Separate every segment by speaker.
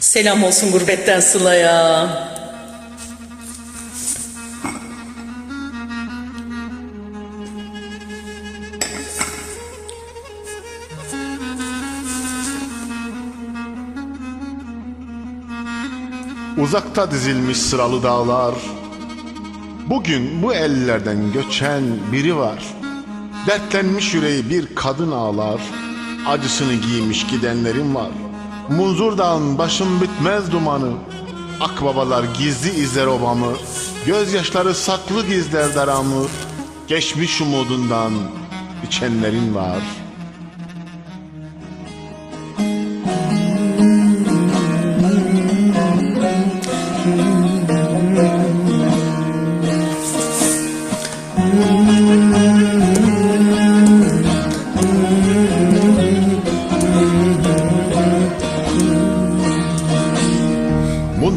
Speaker 1: Selam olsun gurbetten Sıla'ya.
Speaker 2: Uzakta dizilmiş sıralı dağlar Bugün bu ellerden göçen biri var Dertlenmiş yüreği bir kadın ağlar Acısını giymiş gidenlerin var Munzur dağın başım bitmez dumanı. Akbabalar gizli izler obamı. Gözyaşları saklı gizler daramı. Geçmiş umudundan içenlerin var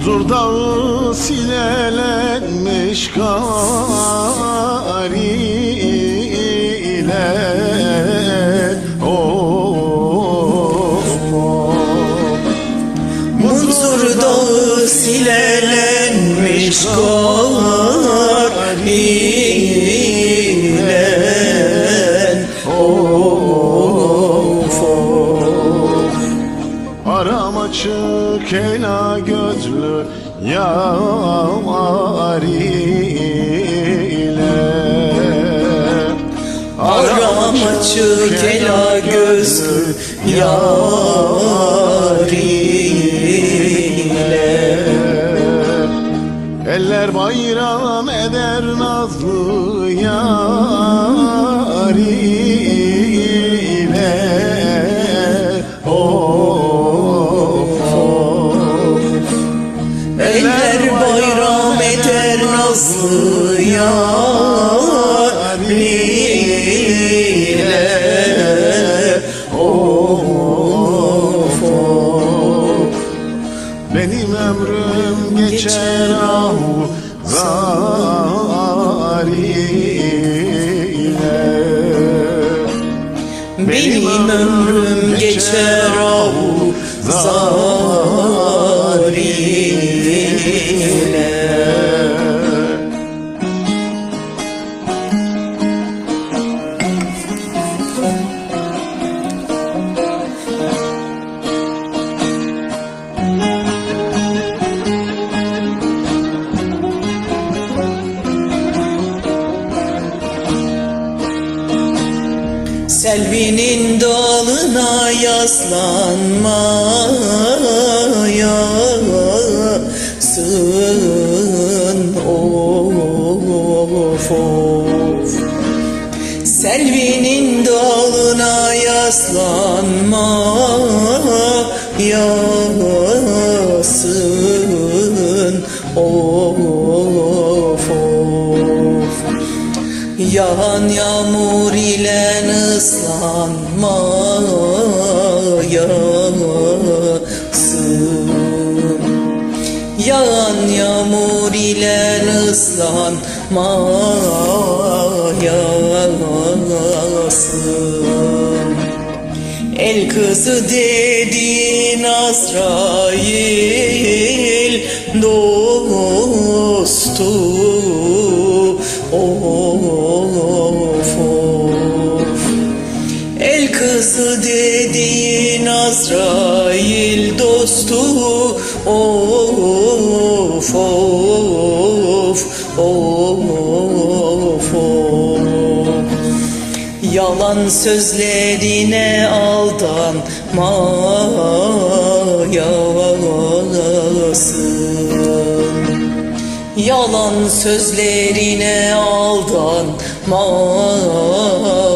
Speaker 2: Munzur dağı silelenmiş kar ile.
Speaker 1: Munzur dağı silelenmiş kar ile Of of
Speaker 2: açık ela gözlü yar ile
Speaker 1: Aram açık ela gözlü yar ile
Speaker 2: Eller bayram eder nazlı yar
Speaker 1: yar ile Of of
Speaker 2: Benim ömrüm geçer ahu zar
Speaker 1: Benim ömrüm geçer avu zar Selvinin dalına yaslanmaya sığın. Of of. Selvinin dalına yaslanmaya sığın. Of of. Yağan yağmur ile ıslanmayasın Yağan yağmur ile ıslanmayasın El kızı dedin Azrail dostu of Dostu of of of of. Yalan sözlerine aldanmayasın Yalan sözlerine aldanmayasın